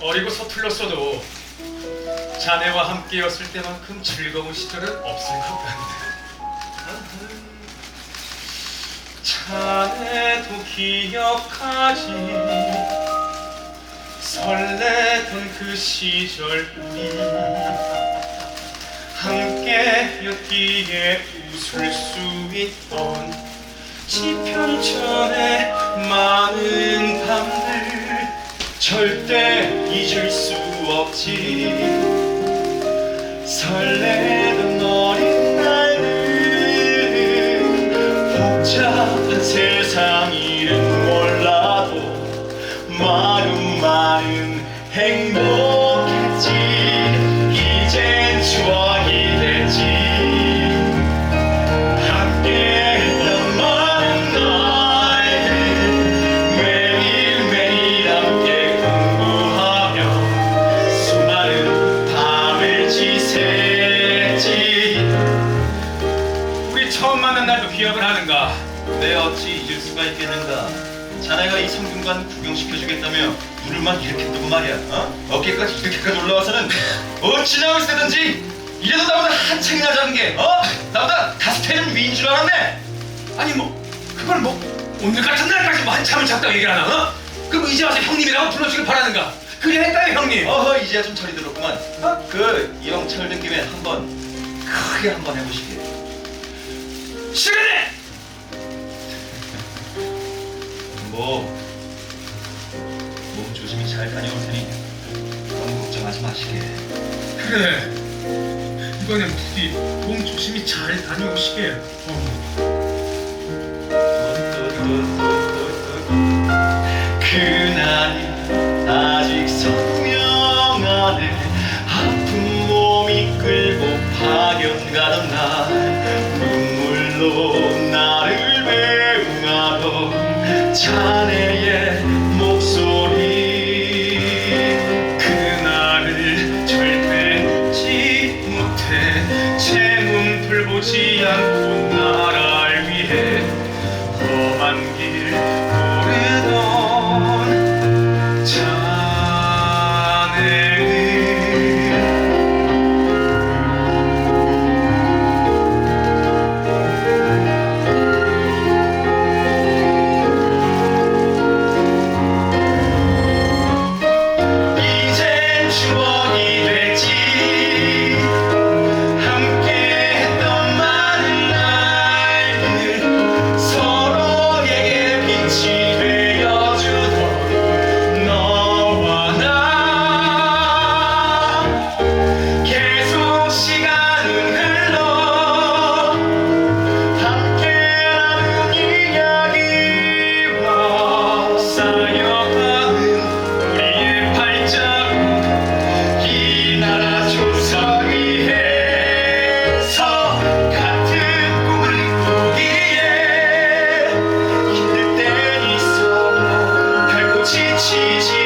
어리고 서툴렀어도 자네와 함께였을 때만큼 즐거운 시절은 없을 것 같네. 자네도 기억하지 설레던 그 시절 우리 함께였기에 웃을 수 있던 지편전의 많은 밤들 절대 잊을 수 없지. 설레던 처음 만난 날도 기억을 하는가? 내 어찌 잊을 수가 있겠는가 자네가 이 성균관 구경시켜주겠다며 눈을만 이렇게 뜨고 말이야 어? 어깨까지 이렇게까지 올라와서는 어찌나 쓰든지 이래도 나보다 한층이나 작은 게 어? 나보다 다섯 해는 위인 줄 알았네 아니 뭐 그걸 뭐 오늘 같은 날까지 뭐 한참을 잡다 얘기를 하나? 어? 그럼 이제 와서 형님이라고 불러주길 바라는가? 그래 했다요 형님 어허 이제야 좀 철이 들었구만 어? 그 이왕 철든 김에 한번 크게 한번 해보시게 시간에! 뭐, 몸 조심히 잘 다녀올 테니 너무 걱정하지 마시게. 그래. 이번엔 부디 몸 조심히 잘 다녀오시게. 어. 자네의 목소리. 그날을 절대 잊지 못해. 제 눈을 보지 않고 奇迹。